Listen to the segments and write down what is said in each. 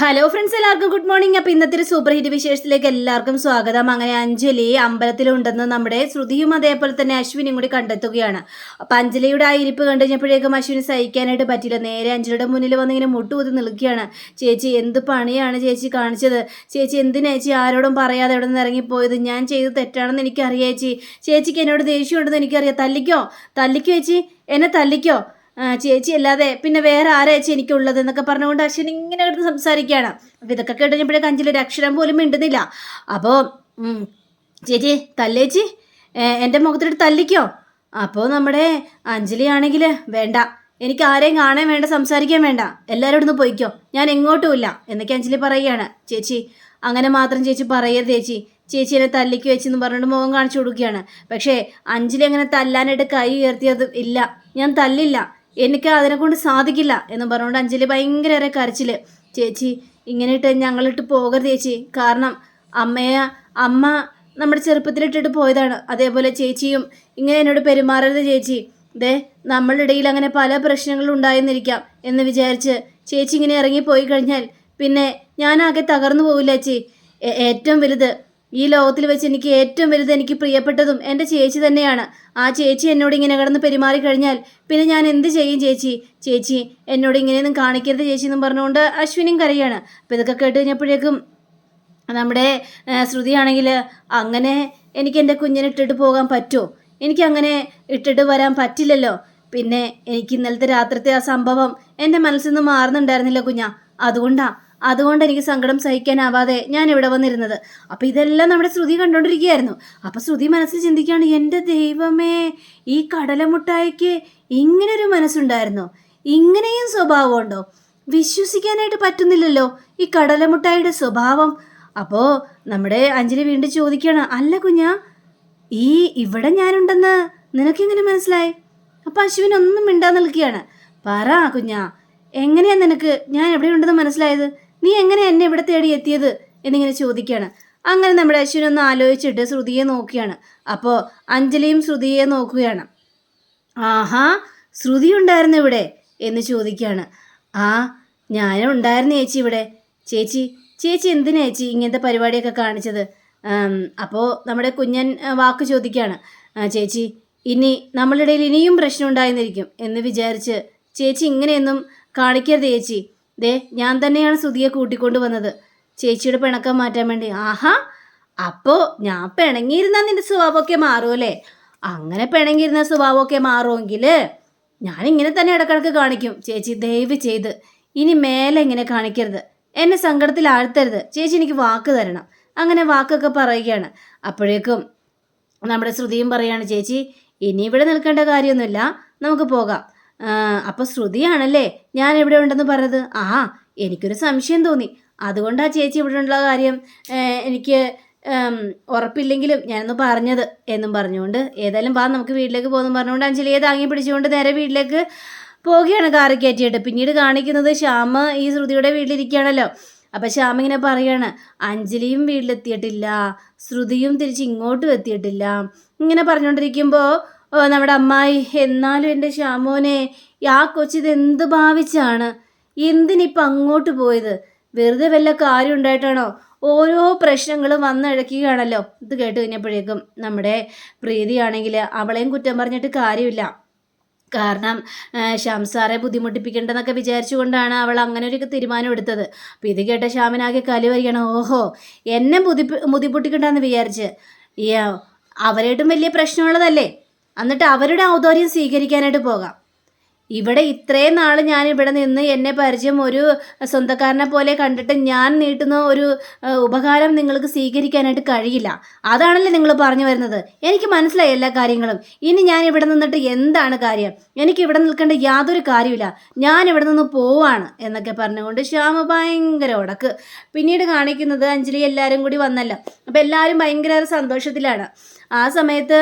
Hello friends എല്ലാവർക്കും good morning അപ്പോൾ ഇന്നത്തെ ഒരു സൂപ്പർ ഹിറ്റ് വിശേഷത്തിലേക്ക് എല്ലാവർക്കും സ്വാഗതം. അങ്ങനെ അഞ്ജലി അമ്പലത്തിലുണ്ടെന്ന് നമ്മുടെ ശ്രുതിയും അതേപോലെ തന്നെ അശ്വിനും കൂടി കണ്ടെത്തുകയാണ്. അപ്പം അഞ്ജലിയുടെ ആ ഇരിപ്പ് കണ്ടു കഴിഞ്ഞപ്പോഴേക്കും അശ്വിന് സഹിക്കാനായിട്ട് പറ്റില്ല നേരെ അഞ്ജലിയുടെ മുന്നിൽ വന്ന് ഇങ്ങനെ മുട്ടുകുത്തി നിൽക്കുകയാണ്. ചേച്ചി എന്ത് പണിയാണ് ചേച്ചി കാണിച്ചത്? ചേച്ചി എന്തിനാ ചേച്ചി ആരോടും പറയാതെ എവിടെ നിന്ന് ഇറങ്ങിപ്പോയത്? ഞാൻ ചെയ്ത് തെറ്റാണെന്ന് എനിക്കറിയാം ചേച്ചി. ചേച്ചിക്ക് എന്നോട് ദേഷ്യമുണ്ടെന്ന് എനിക്കറിയാം. തല്ലിക്കോ? തല്ലിക്കോ ചേച്ചി? എന്നെ തല്ലിക്കോ? ചേച്ചി അല്ലാതെ പിന്നെ വേറെ ആരാ ചേച്ചി എനിക്കുള്ളത് എന്നൊക്കെ പറഞ്ഞുകൊണ്ട് അശ്വിൻ ഇങ്ങനെ കിടന്ന് സംസാരിക്കുകയാണ്. അപ്പം ഇതൊക്കെ കേട്ടുകഴിഞ്ഞപ്പോഴേക്കും അഞ്ചിൽ ഒരു അക്ഷരം പോലും മിണ്ടുന്നില്ല. അപ്പോൾ ചേച്ചി തല്ലേച്ചി എന്റെ മുഖത്തിട്ട് തല്ലിക്കോ? അപ്പോൾ നമ്മുടെ അഞ്ജലി ആണെങ്കിൽ വേണ്ട. എനിക്ക് ആരെയും കാണാൻ വേണ്ട സംസാരിക്കാൻ വേണ്ട. എല്ലാവരും ഒന്ന് പോയിക്കോ. ഞാൻ എങ്ങോട്ടുമില്ല എന്നൊക്കെ അഞ്ജലി പറയുകയാണ്. ചേച്ചി അങ്ങനെ മാത്രം ചേച്ചി പറയരുത് ചേച്ചി. ചേച്ചി എന്നെ തല്ലിക്ക് വെച്ചെന്ന് പറഞ്ഞിട്ട് മുഖം കാണിച്ചു കൊടുക്കുകയാണ്. പക്ഷേ അഞ്ജലി അങ്ങനെ തല്ലാനായിട്ട് കൈ ഉയർത്തിയത് ഇല്ല. ഞാൻ തല്ലില്ല. എനിക്ക് അതിനെ കൊണ്ട് സാധിക്കില്ല എന്ന് പറഞ്ഞുകൊണ്ട് അഞ്ജലി ഭയങ്കര കരച്ചിൽ. ചേച്ചി ഇങ്ങനെ ഇട്ട് ഞങ്ങളിട്ട് പോകരുത് ചേച്ചി. കാരണം അമ്മയെ അമ്മ നമ്മുടെ ചെറുപ്പത്തിലിട്ടിട്ട് പോയതാണ്. അതേപോലെ ചേച്ചിയും ഇങ്ങനെ എന്നോട് പെരുമാറരുത് ചേച്ചി. ദേ നമ്മളുടെ ഇടയിൽ അങ്ങനെ പല പ്രശ്നങ്ങളും ഉണ്ടായെന്നിരിക്കാം എന്ന് വിചാരിച്ച് ചേച്ചി ഇങ്ങനെ ഇറങ്ങി പോയി കഴിഞ്ഞാൽ പിന്നെ ഞാനാകെ തകർന്നു പോവില്ല ചേച്ചി. ഏറ്റവും വലുത് ഈ ലോകത്തിൽ വെച്ച് എനിക്ക് ഏറ്റവും വലുത് എനിക്ക് പ്രിയപ്പെട്ടതും എന്റെ ചേച്ചി തന്നെയാണ്. ആ ചേച്ചി എന്നോട് ഇങ്ങനെ കിടന്ന് പെരുമാറി കഴിഞ്ഞാൽ പിന്നെ ഞാൻ എന്ത് ചെയ്യും ചേച്ചി? ചേച്ചി എന്നോട് ഇങ്ങനെയൊന്നും കാണിക്കരുത് ചേച്ചി എന്നും പറഞ്ഞുകൊണ്ട് അശ്വിനും കരയാണ്. അപ്പോൾ ഇതൊക്കെ കേട്ട് കഴിഞ്ഞപ്പോഴേക്കും നമ്മുടെ ശ്രുതിയാണെങ്കിൽ അങ്ങനെ എനിക്ക് എന്റെ കുഞ്ഞിനെ ഇട്ടിട്ട് പോകാൻ പറ്റുമോ? എനിക്ക് അങ്ങനെ ഇട്ടിട്ട് വരാൻ പറ്റില്ലല്ലോ. പിന്നെ എനിക്ക് ഇന്നലത്തെ രാത്രിത്തെ ആ സംഭവം എന്റെ മനസ്സിൽ നിന്ന് മാറുന്നുണ്ടായിരുന്നില്ല കുഞ്ഞ. അതുകൊണ്ടാ അതുകൊണ്ട് എനിക്ക് സങ്കടം സഹിക്കാനാവാതെ ഞാൻ ഇവിടെ വന്നിരുന്നത്. അപ്പം ഇതെല്ലാം നമ്മുടെ ശ്രുതി കണ്ടുകൊണ്ടിരിക്കുകയായിരുന്നു അപ്പം ശ്രുതി മനസ്സിൽ ചിന്തിക്കുകയാണ് എന്റെ ദൈവമേ ഈ കടലമുട്ടായിക്ക് ഇങ്ങനൊരു മനസ്സുണ്ടായിരുന്നോ? ഇങ്ങനെയും സ്വഭാവമുണ്ടോ? വിശ്വസിക്കാനായിട്ട് പറ്റുന്നില്ലല്ലോ ഈ കടലമുട്ടായിയുടെ സ്വഭാവം. അപ്പോൾ നമ്മുടെ അഞ്ജലി വീണ്ടും ചോദിക്കുകയാണ് അല്ല കുഞ്ഞാ ഈ ഇവിടെ ഞാനുണ്ടെന്ന് നിനക്കെങ്ങനെ മനസ്സിലായി? അപ്പം അശ്വിൻ ഒന്നും മിണ്ടാൻ നിൽക്കുകയാണ് പറ കുഞ്ഞാ എങ്ങനെയാ നിനക്ക്? ഞാൻ എവിടെയുണ്ടെന്ന് മനസ്സിലായത്? നീ എങ്ങനെ എന്നെ ഇവിടെ തേടി എത്തിയത്? എന്നിങ്ങനെ ചോദിക്കുകയാണ് അങ്ങനെ നമ്മുടെ അശ്വിൻ ഒന്ന് ആലോചിച്ചിട്ട് ശ്രുതിയെ നോക്കുകയാണ് അപ്പോൾ അഞ്ജലിയും ശ്രുതിയെ നോക്കുകയാണ്. ആഹാ ശ്രുതി ഉണ്ടായിരുന്നു ഇവിടെ? എന്ന് ചോദിക്കുകയാണ് ആ ഞാനും ഉണ്ടായിരുന്നു ചേച്ചി ഇവിടെ. ചേച്ചി ചേച്ചി എന്തിനാ ചേച്ചി ഇങ്ങനത്തെ പരിപാടിയൊക്കെ കാണിച്ചത്? അപ്പോൾ നമ്മുടെ കുഞ്ഞൻ വാക്ക് ചോദിക്കുകയാണ് ചേച്ചി ഇനി നമ്മളുടെ ഇടയിൽ ഇനിയും പ്രശ്നം ഉണ്ടായിരുന്നിരിക്കും എന്ന് വിചാരിച്ച് ചേച്ചി ഇങ്ങനെയൊന്നും കാണിക്കരുത് ചേച്ചി ദേ ഞാൻ തന്നെയാണ് സുധിയെ കൂട്ടിക്കൊണ്ട് വന്നത്. ചേച്ചിയുടെ പിണക്കം മാറ്റാൻ വേണ്ടി. ആഹാ അപ്പോ ഞാൻ പിണങ്ങിയിരുന്നാൽ നിന്റെ സ്വഭാവമൊക്കെ മാറുമല്ലേ അങ്ങനെ പിണങ്ങിയിരുന്ന സ്വഭാവമൊക്കെ മാറുമെങ്കിൽ ഞാൻ ഇങ്ങനെ തന്നെ ഇടക്കിടക്ക് കാണിക്കും. ചേച്ചി ദയവ് ചെയ്ത് ഇനി മേലെ ഇങ്ങനെ കാണിക്കരുത്. എന്നെ സങ്കടത്തിൽ ആഴ്ത്തരുത്. ചേച്ചി എനിക്ക് വാക്ക് തരണം. അങ്ങനെ വാക്കൊക്കെ പറയുകയാണ്. അപ്പോഴേക്കും നമ്മുടെ ശ്രുതിയും പറയാണ് ചേച്ചി ഇനി ഇവിടെ നിൽക്കേണ്ട കാര്യമൊന്നുമില്ല. നമുക്ക് പോകാം. അപ്പോൾ ശ്രുതിയാണല്ലേ ഞാൻ ഇവിടെ ഉണ്ടെന്ന് പറഞ്ഞത്? ആ എനിക്കൊരു സംശയം തോന്നി. അതുകൊണ്ടാ ചേച്ചി ഇവിടെ ഉള്ള കാര്യം എനിക്ക് ഉറപ്പില്ലെങ്കിലും ഞാനൊന്ന് പറഞ്ഞത് എന്നും പറഞ്ഞുകൊണ്ട് ഏതായാലും വാ നമുക്ക് വീട്ടിലേക്ക് പോകുന്നു പറഞ്ഞുകൊണ്ട് അഞ്ജലിയെ താങ്ങി പിടിച്ചുകൊണ്ട് നേരെ വീട്ടിലേക്ക് പോവുകയാണ് കാറ് കയറ്റിയിട്ട്. പിന്നീട് കാണിക്കുന്നത് ശ്യാമ ഈ ശ്രുതിയുടെ വീട്ടിലിരിക്കുകയാണല്ലോ. അപ്പം ശ്യാമ ഇങ്ങനെ പറയാണ് അഞ്ജലിയും വീട്ടിലെത്തിയിട്ടില്ല ശ്രുതിയും തിരിച്ച് ഇങ്ങോട്ടും എത്തിയിട്ടില്ല. ഇങ്ങനെ പറഞ്ഞുകൊണ്ടിരിക്കുമ്പോൾ നമ്മുടെ അമ്മായി എന്നാലും എന്റെ ശ്യാമോനെ ആ കൊച്ചിത് എന്ത് ഭാവിച്ചാണ്? എന്തിനിപ്പം അങ്ങോട്ട് പോയത്? വെറുതെ വല്ല കാര്യം ഉണ്ടായിട്ടാണോ? ഓരോ പ്രശ്നങ്ങളും വന്നിഴക്കുകയാണല്ലോ ഇത് കേട്ട് കഴിഞ്ഞപ്പോഴേക്കും നമ്മുടെ പ്രീതിയാണെങ്കിൽ അവളെയും കുറ്റം പറഞ്ഞിട്ട് കാര്യമില്ല. കാരണം ശ്യാം സാറെ ബുദ്ധിമുട്ടിപ്പിക്കേണ്ടെന്നൊക്കെ വിചാരിച്ചുകൊണ്ടാണ് അവൾ അങ്ങനെ ഒരു തീരുമാനം എടുത്തത്. അപ്പോൾ ഇത് കേട്ട ശ്യാമിനാകെ കലി വരികയാണ്. ഓഹോ എന്നെ ബുദ്ധി ബുദ്ധിമുട്ടിക്കണ്ടെന്ന് വിചാരിച്ച്. ഈ അവരായിട്ടും വലിയ പ്രശ്നമുള്ളതല്ലേ? എന്നിട്ട് അവരുടെ ഔദാര്യം സ്വീകരിക്കാനായിട്ട് പോകാം. ഇവിടെ ഇത്രയും നാൾ ഞാൻ ഇവിടെ നിന്ന് എന്നെ പരിചയം ഒരു സ്വന്തക്കാരനെ പോലെ കണ്ടിട്ട് ഞാൻ നീട്ടുന്ന ഒരു ഉപകാരം നിങ്ങൾക്ക് സ്വീകരിക്കാനായിട്ട് കഴിയില്ല. അതാണല്ലേ നിങ്ങൾ പറഞ്ഞു വരുന്നത്. എനിക്ക് മനസ്സിലായി എല്ലാ കാര്യങ്ങളും. ഇനി ഞാൻ ഇവിടെ നിന്നിട്ട് എന്താണ് കാര്യം? എനിക്ക് ഇവിടെ നിൽക്കേണ്ട യാതൊരു കാര്യമില്ല ഞാൻ ഇവിടെ നിന്ന് പോവാണ് എന്നൊക്കെ പറഞ്ഞുകൊണ്ട് ശ്യാമ ഭയങ്കര ഉടക്ക്. പിന്നീട് കാണിക്കുന്നത് അഞ്ജലി എല്ലാവരും കൂടി വന്നല്ലോ. അപ്പം എല്ലാവരും ഭയങ്കര സന്തോഷത്തിലാണ്. ആ സമയത്ത്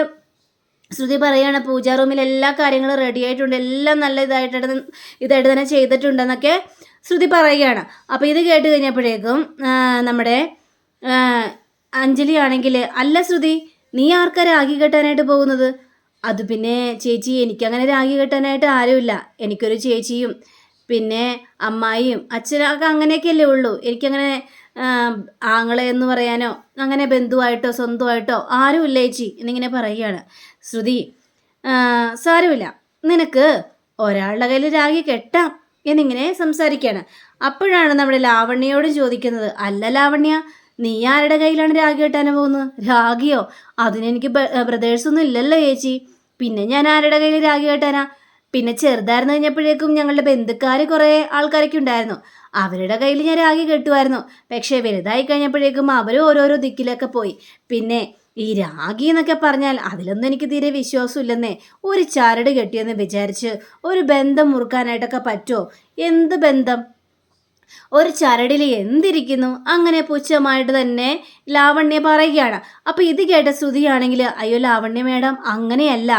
ശ്രുതി പറയാണ് പൂജാ റൂമിൽ എല്ലാ കാര്യങ്ങളും റെഡി ആയിട്ടുണ്ട് എല്ലാം നല്ല ഇതായിട്ട് ഇതായിട്ട് തന്നെ ചെയ്തിട്ടുണ്ടെന്നൊക്കെ ശ്രുതി പറയുകയാണ് അപ്പോൾ ഇത് കേട്ട് കഴിഞ്ഞപ്പോഴേക്കും നമ്മുടെ അഞ്ജലി ആണെങ്കിൽ അല്ല ശ്രുതി നീ ആർക്കാ രാഗി കെട്ടാനായിട്ട് പോകുന്നത്? അത് പിന്നെ ചേച്ചി എനിക്കങ്ങനെ രാഗി കെട്ടാനായിട്ട് ആരുമില്ല. എനിക്കൊരു ചേച്ചിയും പിന്നെ അമ്മായിയും അച്ഛനൊക്കെ അങ്ങനെയൊക്കെയല്ലേ ഉള്ളൂ. എനിക്കങ്ങനെ ആങ്ങളെ എന്ന് പറയാനോ അങ്ങനെ ബന്ധുവായിട്ടോ സ്വന്തമായിട്ടോ ആരും ചേച്ചി എന്നിങ്ങനെ പറയുകയാണ്. ശ്രുതി "ആ, സാരമില്ല. നിനക്ക് ഒരാളുടെ കയ്യിൽ രാഗി കെട്ടാം എന്നിങ്ങനെ സംസാരിക്കുകയാണ് അപ്പോഴാണ് നമ്മുടെ ലാവണ്യയോട് ചോദിക്കുന്നത് അല്ല ലാവണ്യ നീ ആരുടെ കയ്യിലാണ് രാഗി കെട്ടാൻ പോകുന്നത്? രാഗിയോ? അതിനെനിക്ക് ബ്രദേഴ്സൊന്നും ഇല്ലല്ലോ ചേച്ചി. പിന്നെ ഞാൻ ആരുടെ കയ്യിൽ രാഗി കെട്ടാനാ? പിന്നെ ചെറുതായിരുന്നു കഴിഞ്ഞപ്പോഴേക്കും ഞങ്ങളുടെ ബന്ധുക്കാർ കുറേ ആൾക്കാരൊക്കെ ഉണ്ടായിരുന്നു. അവരുടെ കയ്യിൽ ഞാൻ രാഗി കെട്ടുമായിരുന്നു. പക്ഷേ വലുതായി കഴിഞ്ഞപ്പോഴേക്കും അവർ ഓരോരോ ദിക്കിലൊക്കെ പോയി. പിന്നെ ഈ രാഗി എന്നൊക്കെ പറഞ്ഞാൽ അതിലൊന്നും എനിക്ക് തീരെ വിശ്വാസമില്ലെന്നേ. ഒരു ചരട് കെട്ടിയെന്ന് വിചാരിച്ച് ഒരു ബന്ധം മുറുക്കാനായിട്ടൊക്കെ പറ്റുമോ? എന്ത് ബന്ധം? ഒരു ചരടിൽ എന്തിരിക്കുന്നു? അങ്ങനെ പുച്ഛമായിട്ട് തന്നെ ലാവണ്യ പറയുകയാണ്. അപ്പൊ ഇത് കേട്ട ശ്രുതിയാണെങ്കിൽ അയ്യോ ലാവണ്യ മേഡം അങ്ങനെയല്ല.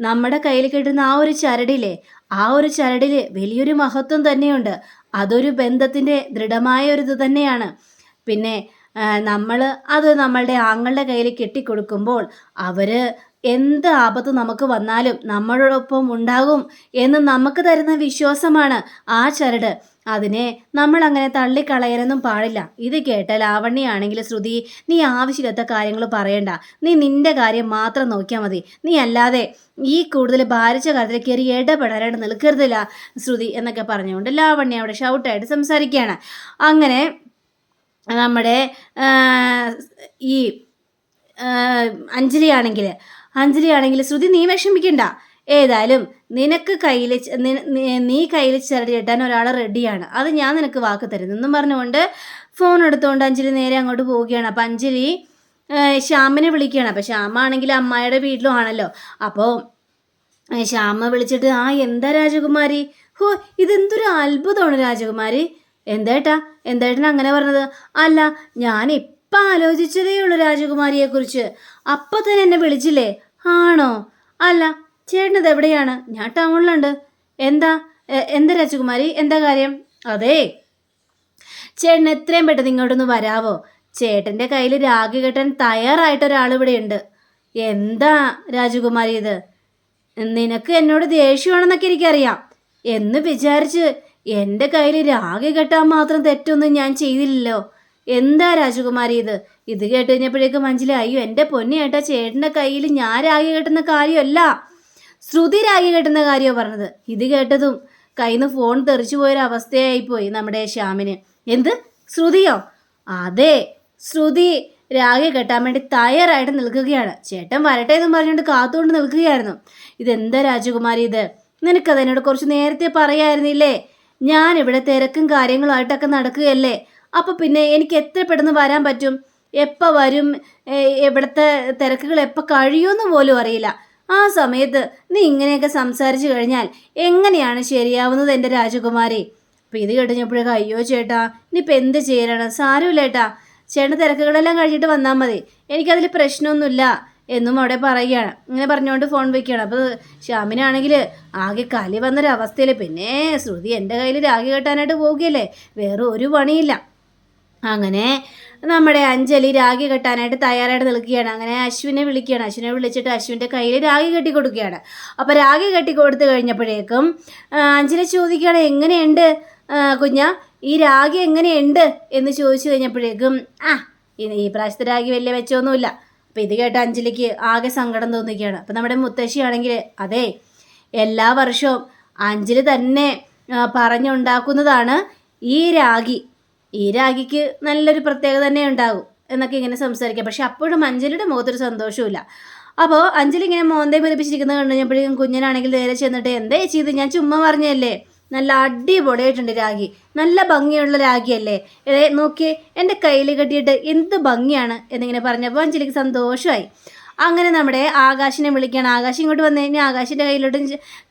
നമ്മുടെ കയ്യിൽ കിട്ടുന്ന ആ ഒരു ചരടിലെ ആ ഒരു ചരടിൽ വലിയൊരു മഹത്വം തന്നെയുണ്ട്. അതൊരു ബന്ധത്തിന്റെ ദൃഢമായ ഒരു ഇത് തന്നെയാണ്. പിന്നെ നമ്മൾ അത് നമ്മളുടെ ആങ്ങളുടെ കയ്യിൽ കെട്ടിക്കൊടുക്കുമ്പോൾ അവർ എന്ത് ആപത്ത് നമുക്ക് വന്നാലും നമ്മളോടൊപ്പം ഉണ്ടാകും എന്ന് നമുക്ക് തരുന്ന വിശ്വാസമാണ് ആ ചരട്. അതിനെ നമ്മൾ അങ്ങനെ തള്ളിക്കളയാനൊന്നും പാടില്ല. ഇത് കേട്ട ലാവണ്യാണെങ്കിൽ ശ്രുതി നീ ആവശ്യമില്ലാത്ത കാര്യങ്ങൾ പറയണ്ട. നീ നിന്റെ കാര്യം മാത്രം നോക്കിയാൽ മതി. നീ അല്ലാതെ ഈ കൂടുതൽ ഭാരിച്ച കാര്യത്തിൽ കയറി ഇടപെടാനായിട്ട് നിൽക്കരുതില്ല ശ്രുതി എന്നൊക്കെ പറഞ്ഞുകൊണ്ട് ലാവണ്യ അവിടെ ഷൗട്ടായിട്ട് സംസാരിക്കുകയാണ്. അങ്ങനെ നമ്മുടെ ഈ അഞ്ജലി ആണെങ്കിൽ അഞ്ജലി ആണെങ്കിൽ ശ്രുതി നീ വിഷമിക്കണ്ട. ഏതായാലും നിനക്ക് കയ്യിൽ നി- കയ്യിൽ ചിരടി കെട്ടാൻ ഒരാൾ റെഡിയാണ്. അത് ഞാൻ നിനക്ക് വാക്ക് തരുന്നു. എന്നും പറഞ്ഞുകൊണ്ട് ഫോൺ എടുത്തുകൊണ്ട് അഞ്ജലി നേരെ അങ്ങോട്ട് പോവുകയാണ്. അപ്പം അഞ്ജലി ശ്യാമിനെ വിളിക്കുകയാണ്. അപ്പം ശ്യാമാണെങ്കിൽ അമ്മായിയുടെ വീട്ടിലും ആണല്ലോ. അപ്പോൾ ശ്യാമ വിളിച്ചിട്ട് ആ എന്താ രാജകുമാരി? ഹോ ഇതെന്തൊരു അത്ഭുതമാണ് രാജകുമാരി. എന്തേട്ടാ എന്തേട്ടൻ അങ്ങനെ പറഞ്ഞത്? അല്ല ഞാൻ ഇപ്പം ആലോചിച്ചതേ ഉള്ളൂ രാജകുമാരിയെ കുറിച്ച് അപ്പം തന്നെ എന്നെ വിളിച്ചില്ലേ? ആണോ? അല്ല ചേട്ടനത് എവിടെയാണ്? ഞാൻ ടൗണിലുണ്ട്. എന്താ? എന്താ രാജകുമാരി? എന്താ കാര്യം? അതേ. ചേട്ടൻ എത്രയും പെട്ടെന്ന് ഇങ്ങോട്ടൊന്ന് വരാവോ? ചേട്ടന്റെ കയ്യിൽ രാഗി കെട്ടാൻ തയ്യാറായിട്ട് ഒരാൾ ഇവിടെ ഉണ്ട്. എന്താ രാജകുമാരി ഇത്? നിനക്ക് എന്നോട് ദേഷ്യമാണെന്നൊക്കെ എനിക്കറിയാം. എന്ന് വിചാരിച്ച് എന്റെ കയ്യിൽ രാഗി കെട്ടാൻ മാത്രം തെറ്റൊന്നും ഞാൻ ചെയ്തില്ലല്ലോ. എന്താ രാജകുമാരി ഇത്? ഇത് കേട്ട് കഴിഞ്ഞപ്പോഴേക്കും മനസ്സിലായി എന്റെ പൊന്നി ഏട്ടാ ചേട്ടന്റെ കയ്യിൽ ഞാൻ രാഗി കെട്ടുന്ന കാര്യമല്ല. ശ്രുതി രാഗി കെട്ടുന്ന കാര്യമാണ് പറഞ്ഞത്. ഇത് കേട്ടതും കയ്യിൽ നിന്ന് ഫോൺ തെറിച്ചു പോയൊരവസ്ഥയായിപ്പോയി നമ്മുടെ ശ്യാമിന്. എന്ത്? ശ്രുതിയോ? അതെ ശ്രുതി രാഗി കെട്ടാൻ വേണ്ടി തയ്യാറായിട്ട് നിൽക്കുകയാണ്. ചേട്ടൻ വരട്ടെ എന്ന് പറഞ്ഞുകൊണ്ട് കാത്തുകൊണ്ട് നിൽക്കുകയായിരുന്നു. ഇതെന്താ രാജകുമാരി ഇത്? നിനക്കത് എന്നോട് കുറച്ച് നേരത്തെ പറയായിരുന്നില്ലേ? ഞാൻ ഇവിടെ തിരക്കും കാര്യങ്ങളായിട്ടൊക്കെ നടക്കുകയല്ലേ? അപ്പോൾ പിന്നെ എനിക്ക് എത്ര പെട്ടെന്ന് വരാൻ പറ്റും? എപ്പോൾ വരും? ഇവിടുത്തെ തിരക്കുകൾ എപ്പോൾ കഴിയുമെന്ന് പോലും അറിയില്ല. ആ സമയത്ത് നീ ഇങ്ങനെയൊക്കെ സംസാരിച്ചു കഴിഞ്ഞാൽ എങ്ങനെയാണ് ശരിയാവുന്നത് എന്റെ രാജകുമാരി? അപ്പം ഇത് കേട്ടുകഴിഞ്ഞപ്പോഴേക്കും അയ്യോ ചേട്ടാ ഇനിയിപ്പോൾ എന്ത് ചെയ്യാനാണ് സാരമില്ല ചേട്ടാ. ചേട്ടൻ തിരക്കുകളെല്ലാം കഴിഞ്ഞിട്ട് വന്നാൽ മതി. എനിക്കതിൽ പ്രശ്നമൊന്നുമില്ല. എന്നും അവിടെ പറയുകയാണ്. ഇങ്ങനെ പറഞ്ഞുകൊണ്ട് ഫോൺ വയ്ക്കുകയാണ് അപ്പോൾ ശ്യാമിനാണെങ്കിൽ ആകെ കലി വന്നൊരവസ്ഥയിൽ പിന്നെ ശ്രുതി എന്റെ കയ്യിൽ രാഗി കെട്ടാനായിട്ട് പോവുകയല്ലേ? വേറെ ഒരു പണിയില്ല. അങ്ങനെ നമ്മുടെ അഞ്ജലി രാഗി കെട്ടാനായിട്ട് തയ്യാറായിട്ട് നിൽക്കുകയാണ്. അങ്ങനെ അശ്വിനെ വിളിക്കുകയാണ്. അശ്വിനെ വിളിച്ചിട്ട് അശ്വിന്റെ കയ്യിൽ രാഗി കെട്ടി കൊടുക്കുകയാണ് അപ്പോൾ രാഗി കെട്ടി കൊടുത്തു കഴിഞ്ഞപ്പോഴേക്കും അഞ്ജലി ചോദിക്കുകയാണ് എങ്ങനെയുണ്ട് കുഞ്ഞ? ഈ രാഗി എങ്ങനെയുണ്ട്? എന്ന് ചോദിച്ചു കഴിഞ്ഞപ്പോഴേക്കും ആ ഈ പ്രാവശ്യത്തെ രാഗി വലിയ വെച്ചൊന്നുമില്ല അപ്പോൾ ഇത് കേട്ട് അഞ്ജലിക്ക് ആകെ സങ്കടം തോന്നിക്കുകയാണ്. അപ്പോൾ നമ്മുടെ മുത്തശ്ശിയാണെങ്കിൽ അതെ എല്ലാ വർഷവും അഞ്ജലി തന്നെ പറഞ്ഞുണ്ടാക്കുന്നതാണ് ഈ രാഗി. ഈ രാഗിക്ക് നല്ലൊരു പ്രത്യേകത തന്നെ ഉണ്ടാകും എന്നൊക്കെ ഇങ്ങനെ സംസാരിക്കാം പക്ഷെ അപ്പോഴും അഞ്ജലിയുടെ മുഖത്തൊരു സന്തോഷമില്ല അപ്പോൾ അഞ്ജലി ഇങ്ങനെ മോന്തേ പതിപ്പിച്ചിരിക്കുന്നത് കണ്ടു കഴിഞ്ഞപ്പോഴേക്കും കുഞ്ഞനാണെങ്കിൽ നേരെ ചെന്നിട്ട് എന്തേ ചെയ്ത് ഞാൻ ചുമ്മാ പറഞ്ഞല്ലേ നല്ല അടിപൊളിയായിട്ടുണ്ട് രാഗി. നല്ല ഭംഗിയുള്ള രാഗിയല്ലേ? ഏ നോക്കിയേ എന്റെ കയ്യിൽ കെട്ടിയിട്ട് എന്ത് ഭംഗിയാണ് എന്നിങ്ങനെ പറഞ്ഞപ്പോൾ അഞ്ജലിക്ക് സന്തോഷമായി. അങ്ങനെ നമ്മുടെ ആകാശിനെ വിളിക്കുകയാണ്. ആകാശ് ഇങ്ങോട്ട് വന്നു കഴിഞ്ഞാൽ ആകാശിന്റെ കയ്യിലോട്ട്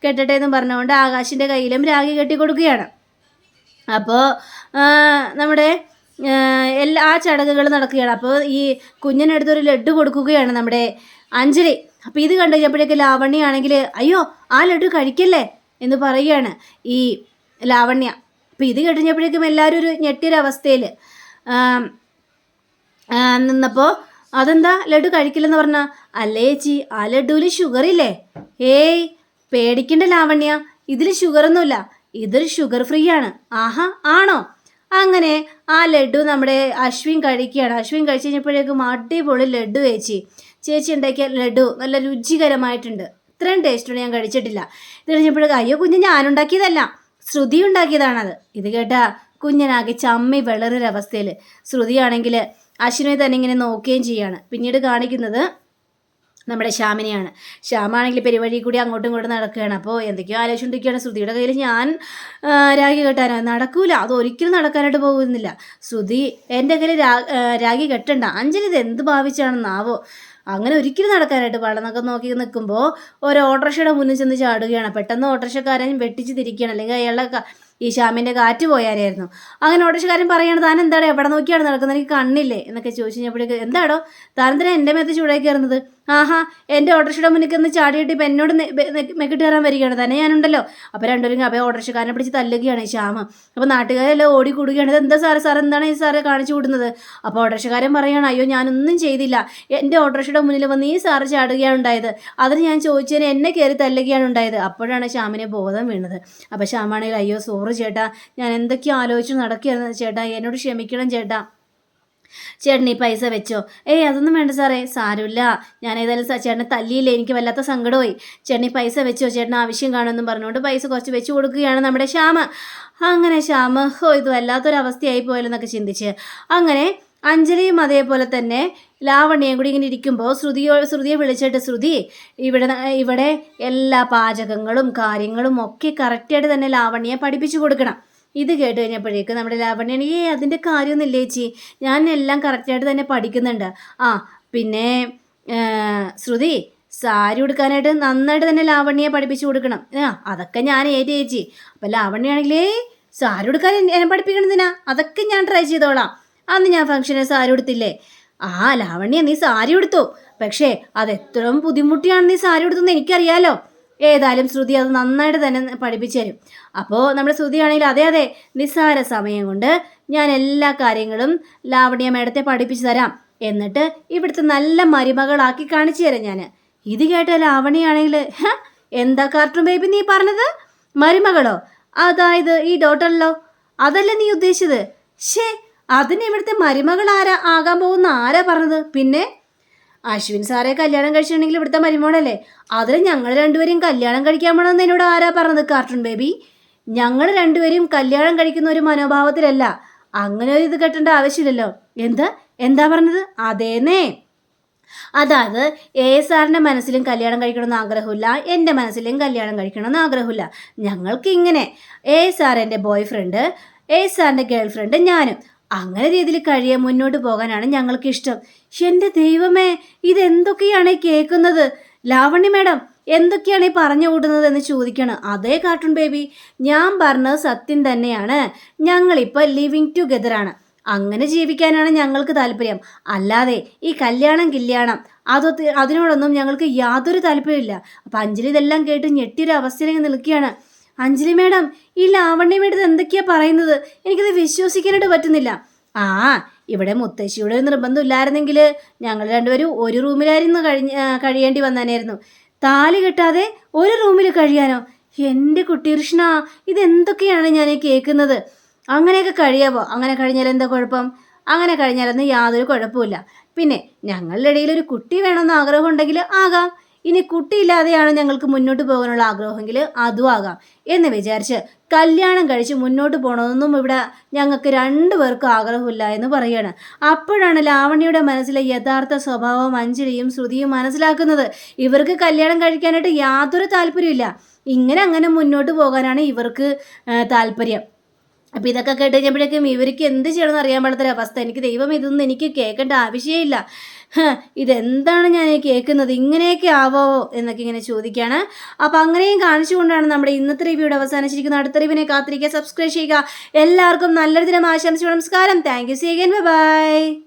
കെട്ടട്ടെ എന്ന് പറഞ്ഞുകൊണ്ട് ആകാശിന്റെ കയ്യിലും രാഗി കെട്ടി കൊടുക്കുകയാണ് അപ്പോൾ നമ്മുടെ എല്ലാ ആ ചടങ്ങുകൾ നടക്കുകയാണ്. അപ്പോൾ ഈ കുഞ്ഞിനടുത്തൊരു ലഡ്ഡു കൊടുക്കുകയാണ് നമ്മുടെ അഞ്ജലി. അപ്പോൾ ഇത് കണ്ടു കഴിഞ്ഞപ്പോഴേക്ക് ലാവണ്യാണെങ്കിൽ അയ്യോ ആ ലഡ്ഡു കഴിക്കല്ലേ? എന്ന് പറയുകയാണ് ഈ ലാവണ്യ. അപ്പം ഇത് കേട്ടുകഴിഞ്ഞപ്പോഴേക്കും എല്ലാവരും ഒരു ഞെട്ടിയൊരവസ്ഥയിൽ നിന്നപ്പോൾ അതെന്താ ലഡു കഴിക്കില്ലെന്ന് പറഞ്ഞാൽ അല്ലേ ചേച്ചി ആ ലഡുവിൽ ഷുഗർ ഇല്ലേ ഏയ് പേടിക്കണ്ട ലാവണ്യ ഇതിൽ ഷുഗറൊന്നുമില്ല. ഇതൊരു ഷുഗർ ഫ്രീ ആണ് ആഹാ ആണോ? അങ്ങനെ ആ ലഡു നമ്മുടെ അശ്വിൻ കഴിക്കുകയാണ്. അശ്വിൻ കഴിച്ചു കഴിഞ്ഞപ്പോഴേക്കും അടിപൊളി ലഡു ചേച്ചി. ചേച്ചി ഉണ്ടാക്കിയ ലഡു നല്ല രുചികരമായിട്ടുണ്ട്. ഇത്രയും ടേസ്റ്റോടെ ഞാൻ കഴിച്ചിട്ടില്ല. ഇത് കഴിഞ്ഞപ്പോഴും അയ്യോ കുഞ്ഞ് ഞാനുണ്ടാക്കിയതല്ല. ശ്രുതി ഉണ്ടാക്കിയതാണത്. ഇത് കേട്ടാ കുഞ്ഞനാകെ ചമ്മി വിളറൊരവസ്ഥയിൽ. ശ്രുതിയാണെങ്കിൽ അശ്വിനെ തന്നെ ഇങ്ങനെ നോക്കുകയും ചെയ്യാണ്. പിന്നീട് കാണിക്കുന്നത് നമ്മുടെ ശ്യാമിനെയാണ്. ശ്യാമാണെങ്കിൽ പെരുവഴി കൂടി അങ്ങോട്ടും ഇങ്ങോട്ടും നടക്കുകയാണ്. അപ്പോൾ എന്തൊക്കെയോ ആലോചിച്ചുകൊണ്ടിരിക്കുകയാണ്. ശ്രുതിയുടെ കയ്യിൽ ഞാൻ രാഗി കെട്ടാനോ? നടക്കൂല. അത് ഒരിക്കലും നടക്കാനായിട്ട് പോകുന്നില്ല. ശ്രുതി എന്റെ കയ്യിൽ രാഗി കെട്ടണ്ട. അഞ്ജലി ഇത് എന്ത് ഭാവിച്ചാണെന്നാവോ? അങ്ങനെ ഒരിക്കലും നടക്കാനായിട്ട് പാടില്ലെന്നൊക്കെ നോക്കി നിൽക്കുമ്പോൾ ഒരു ഓട്ടോറിക്ഷയുടെ മുന്നിൽ ചെന്ന് ചാടുകയാണ്. പെട്ടെന്ന് ഓട്ടോറിക്ഷക്കാരൻ വെട്ടിച്ച് തിരിക്കുകയാണ്. അല്ലെങ്കിൽ അയാളുടെ ഈ ശ്യാമിന്റെ കാറ്റ് പോയാനായിരുന്നു. അങ്ങനെ ഓട്ടോറിക്ഷക്കാരൻ പറയുകയാണ് താൻ എന്താണ് എവിടെ നോക്കിയാണ് നടക്കുന്നത്? എനിക്ക് കണ്ണില്ലേ? എന്നൊക്കെ ചോദിച്ചു കഴിഞ്ഞപ്പോഴേക്ക് എന്താടോ? താൻ എന്തിനാ എന്റെ മേത്ത് ചൂടായി കയറുന്നത്? ആഹാ എന്റെ ഓട്ടോറിക്ഷയുടെ മുന്നിൽ നിന്ന് ചാടിയിട്ട് ഇപ്പം എന്നോട് മെക്കിട്ട് കയറാൻ വരികയാണ്. തന്നെ ഞാനുണ്ടല്ലോ. അപ്പോൾ രണ്ടുപേരും അപ്പോൾ ഓട്ടോറിക്ഷക്കാരനെ പിടിച്ച് തല്ലുകയാണ് ശ്യാമ. അപ്പോൾ നാട്ടുകാരെല്ലാം ഓടിക്കൂടുകയാണ് എന്താ സാറ്? സാർ എന്താണ് ഈ സാറ് കാണിച്ചു കൂടുന്നത് അപ്പോൾ ഓട്ടോറിക്ഷക്കാരൻ പറയുകയാണ് അയ്യോ ഞാനൊന്നും ചെയ്തില്ല. എന്റെ ഓട്ടോറിക്ഷയുടെ മുന്നിൽ വന്ന് ഈ സാറ് ചാടുകയാണ് ഉണ്ടായത്. അതിന് ഞാൻ ചോദിച്ചതിന് എന്നെ കയറി തല്ലുകയാണ് ഉണ്ടായത്. അപ്പോഴാണ് ശ്യാമിനെ ബോധം വീണത്. അപ്പോൾ ശ്യാമാണെങ്കിൽ അയ്യോ സോറി ചേട്ടാ. ഞാൻ എന്തൊക്കെയോ ആലോചിച്ച് നടക്കുകയായിരുന്നു. ചേട്ടാ എന്നോട് ക്ഷമിക്കണം ചേട്ടാ. ചേട്ടൻ ഈ പൈസ വെച്ചോ. ഏയ് അതൊന്നും വേണ്ട സാറേ. സാരമില്ല. ഞാൻ ഏതായാലും ചേട്ടനെ തല്ലിയില്ലേ? എനിക്ക് വല്ലാത്ത സങ്കടമായി. ചേട്ടൻ ഈ പൈസ വെച്ചോ? ചേട്ടൻ ആവശ്യം കാണുമെന്നും പറഞ്ഞുകൊണ്ട് പൈസ കുറച്ച് വെച്ച് കൊടുക്കുകയാണ് നമ്മുടെ ശ്യാമ. അങ്ങനെ ശ്യാമ ഹോ ഇത് വല്ലാത്തൊരവസ്ഥയായി പോയല്ലെന്നൊക്കെ ചിന്തിച്ച്. അങ്ങനെ അഞ്ജലിയും അതേപോലെ തന്നെ ലാവണ്യയും കൂടി ഇങ്ങനെ ഇരിക്കുമ്പോൾ ശ്രുതിയോ ശ്രുതിയെ വിളിച്ചിട്ട് ശ്രുതി ഇവിടെ ഇവിടെ എല്ലാ പാചകങ്ങളും കാര്യങ്ങളും ഒക്കെ കറക്റ്റായിട്ട് തന്നെ ലാവണ്യയെ പഠിപ്പിച്ചു കൊടുക്കണം. ഇത് കേട്ട് കഴിഞ്ഞപ്പോഴേക്കും നമ്മുടെ ലാവണ്യാണ് ഏ അതിന്റെ കാര്യമൊന്നുമില്ല ചേച്ചി? ഞാൻ എല്ലാം കറക്റ്റായിട്ട് തന്നെ പഠിക്കുന്നുണ്ട്. ആ പിന്നെ ശ്രുതി സാരി ഉടുക്കാനായിട്ട് നന്നായിട്ട് തന്നെ ലാവണ്യെ പഠിപ്പിച്ചു കൊടുക്കണം. ആ അതൊക്കെ ഞാൻ ഏറ്റ ചേച്ചി. അപ്പം ലാവണ്യാണെങ്കിലേ സാരി ഉടുക്കാൻ എന്നെ പഠിപ്പിക്കണതിനാ? അതൊക്കെ ഞാൻ ട്രൈ ചെയ്തോളാം. അന്ന് ഞാൻ ഫംഗ്ഷന് സാരി ഉടുത്തില്ലേ? ആ ലാവണ്യ നീ സാരി ഉടുത്തു. പക്ഷേ അത് എത്രയും ബുദ്ധിമുട്ടിയാണ് നീ സാരി ഉടുത്തെന്ന് എനിക്കറിയാലോ. ഏതായാലും ശ്രുതി അത് നന്നായിട്ട് തന്നെ പഠിപ്പിച്ചു തരും. അപ്പോൾ നമ്മുടെ ശ്രുതി ആണെങ്കിൽ അതെ അതെ നിസ്സാര സമയം കൊണ്ട് ഞാൻ എല്ലാ കാര്യങ്ങളും ലാവണ്യ മേഡത്തെ പഠിപ്പിച്ചു തരാം. എന്നിട്ട് ഇവിടുത്തെ നല്ല മരുമകളാക്കി കാണിച്ചു തരാം ഞാൻ ഇത് കേട്ട ലാവണിയാണെങ്കിൽ എന്താ കാർട്ടൂൺ ബേബി നീ പറഞ്ഞത്? മരുമകളോ? അതായത് ഈ ഡോട്ടറിലോ അതല്ലേ നീ ഉദ്ദേശിച്ചത്? ഷേ അതിന് ഇവിടുത്തെ മരുമകൾ ആരാ ആകാൻ പോകുന്ന ആരാ പറഞ്ഞത്? പിന്നെ അശ്വിൻ സാറെ കല്യാണം കഴിച്ചിട്ടുണ്ടെങ്കിൽ ഇവിടുത്തെ മരുമോളല്ലേ അതിൽ ഞങ്ങൾ രണ്ടുപേരും കല്യാണം കഴിക്കാൻ പോണെന്ന് എന്നോട് ആരാ പറഞ്ഞത് കാർട്ടൂൺ ബേബി? ഞങ്ങൾ രണ്ടുപേരും കല്യാണം കഴിക്കുന്ന ഒരു മനോഭാവത്തിലല്ല. അങ്ങനെ ഒരു ഇത് കെട്ടേണ്ട ആവശ്യമില്ലല്ലോ. എന്ത്? എന്താ പറഞ്ഞത്? അതേന്നേ. അതായത് എ സാറിന്റെ മനസ്സിലും കല്യാണം കഴിക്കണമെന്ന് ആഗ്രഹമില്ല എന്റെ മനസ്സിലും കല്യാണം കഴിക്കണമെന്ന് ആഗ്രഹമില്ല. ഞങ്ങൾക്ക് ഇങ്ങനെ. എ സാർ എന്റെ ബോയ് ഫ്രണ്ട് എ സാറിന്റെ ഗേൾ ഫ്രണ്ട് ഞാനും. അങ്ങനെ രീതിയിൽ കഴിയാൻ മുന്നോട്ട് പോകാനാണ് ഞങ്ങൾക്ക് ഇഷ്ടം. എന്റെ ദൈവമേ ഇതെന്തൊക്കെയാണ് കേൾക്കുന്നത്? ലാവണ്യ മേഡം എന്തൊക്കെയാണ് ഈ പറഞ്ഞു കൂടുന്നത് എന്ന് ചോദിക്കണം. അതേ കാർട്ടൂൺ ബേബി ഞാൻ പറഞ്ഞത് സത്യം തന്നെയാണ്. ഞങ്ങളിപ്പോൾ ലിവിങ് ടുഗെദറാണ് അങ്ങനെ ജീവിക്കാനാണ് ഞങ്ങൾക്ക് താല്പര്യം. അല്ലാതെ ഈ കല്യാണം കല്യാണം അതൊത്തി അതിനോടൊന്നും ഞങ്ങൾക്ക് യാതൊരു താല്പര്യമില്ല അപ്പം അഞ്ജലി ഇതെല്ലാം കേട്ട് ഞെട്ടിയൊരു അവസ്ഥയിലേക്ക് നിൽക്കുകയാണ്. അഞ്ജലി മേഡം ഈ ലാവണ്യ മേഡം എന്തൊക്കെയാണ് എന്തൊക്കെയാ പറയുന്നത്? എനിക്കത് വിശ്വസിക്കാനായിട്ട് പറ്റുന്നില്ല. ആ ഇവിടെ മുത്തശ്ശിയുടെ ഒരു നിർബന്ധം ഇല്ലായിരുന്നെങ്കിൽ ഞങ്ങൾ രണ്ടുപേരും ഒരു റൂമിലായിരുന്നു കഴിഞ്ഞ കഴിയേണ്ടി വന്നാനായിരുന്നു. താലി കിട്ടാതെ ഒരു റൂമിൽ കഴിയാനോ? എന്റെ കുട്ടി കൃഷ്ണ ഇതെന്തൊക്കെയാണ് ഞാൻ കേൾക്കുന്നത്? അങ്ങനെയൊക്കെ കഴിയാവോ? അങ്ങനെ കഴിഞ്ഞാൽ എന്താ കുഴപ്പം? അങ്ങനെ കഴിഞ്ഞാലൊന്നും യാതൊരു കുഴപ്പമില്ല പിന്നെ ഞങ്ങളുടെ ഇടയിൽ ഒരു കുട്ടി വേണമെന്ന് ആഗ്രഹം ഉണ്ടെങ്കിൽ ആകാം. ഇനി കുട്ടിയില്ലാതെയാണ് ഞങ്ങൾക്ക് മുന്നോട്ട് പോകാനുള്ള ആഗ്രഹമെങ്കിൽ അതും ആകാം എന്ന് വിചാരിച്ച് കല്യാണം കഴിച്ച് മുന്നോട്ട് പോകണമെന്നും ഇവിടെ ഞങ്ങൾക്ക് രണ്ടു പേർക്കും ആഗ്രഹമില്ല എന്ന് പറയാണ്. അപ്പോഴാണ് ലാവണിയുടെ മനസ്സിലെ യഥാർത്ഥ സ്വഭാവം അഞ്ജലിയും ശ്രുതിയും മനസ്സിലാക്കുന്നത്. ഇവർക്ക് കല്യാണം കഴിക്കാനായിട്ട് യാതൊരു താല്പര്യമില്ല ഇങ്ങനെ അങ്ങനെ മുന്നോട്ട് പോകാനാണ് ഇവർക്ക് താല്പര്യം. അപ്പം ഇതൊക്കെ കേട്ട് കഴിഞ്ഞപ്പോഴേക്കും ഇവർക്ക് എന്ത് ചെയ്യണമെന്ന് അറിയാൻ പാടാത്തൊരവസ്ഥ എനിക്ക് ദൈവം ഇതൊന്നും എനിക്ക് കേൾക്കേണ്ട ആവശ്യമില്ല ഹ, ഇതെന്താണ് ഞാൻ കേൾക്കുന്നത്? ഇങ്ങനെയൊക്കെ ആവോ എന്നൊക്കെ ഇങ്ങനെ ചോദിക്കുകയാണ് അപ്പം അങ്ങനെയും കാണിച്ചുകൊണ്ടാണ് നമ്മുടെ ഇന്നത്തെ റിവ്യൂടെ അവസാനിച്ചിരിക്കുന്നത്. അടുത്ത റിവ്യൂവിനെ കാത്തിരിക്കുക സബ്സ്ക്രൈബ് ചെയ്യുക. എല്ലാവർക്കും നല്ലൊരു ദിനം ആശംസിച്ചു. നമസ്കാരം. Thank you see again bye